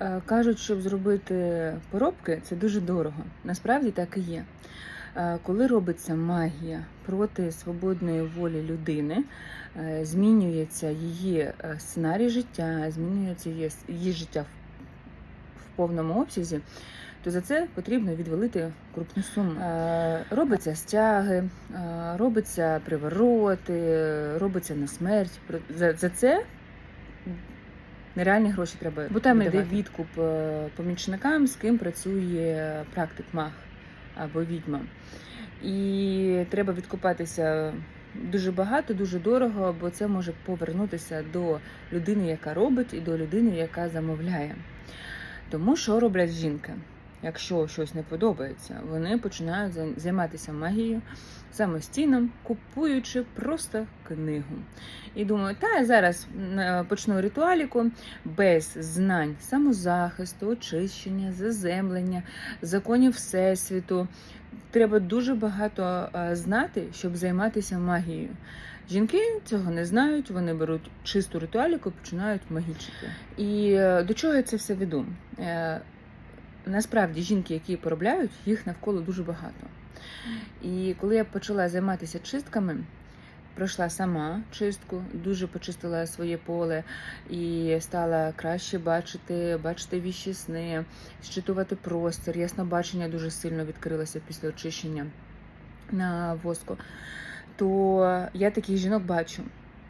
Е, Кажуть, щоб зробити поробки, це дуже дорого. Насправді так і є. Е, Коли робиться магія проти свободної волі людини, е, змінюється її сценарій життя, змінюється її, життя в, повному обсязі, то за це потрібно відвалити крупну суму. Робиться стяги, робиться привороти, робиться на смерть. За це нереальні гроші треба. Бо там йде відкуп е, помічникам, з ким працює практик маг або відьма. І треба відкупатися дуже багато, дуже дорого, бо це може повернутися до людини, яка робить, і до людини, яка замовляє. Тому що роблять жінки? Якщо щось не подобається, вони починають займатися магією самостійно, купуючи просто книгу. І думаю, та я зараз е, почну ритуаліку без знань самозахисту, очищення, заземлення, законів всесвіту. Треба дуже багато е, знати, щоб займатися магією. Жінки цього не знають, вони беруть чисту ритуаліку починають магічити. І е, до чого я це все веду? Насправді жінки, які поробляють, їх навколо дуже багато. І коли я почала займатися чистками, пройшла сама чистку, дуже почистила своє поле і стала краще бачити, бачити віщі сни, щитувати простір. Яснобачення дуже сильно відкрилося після очищення на воску. То я таких жінок бачу.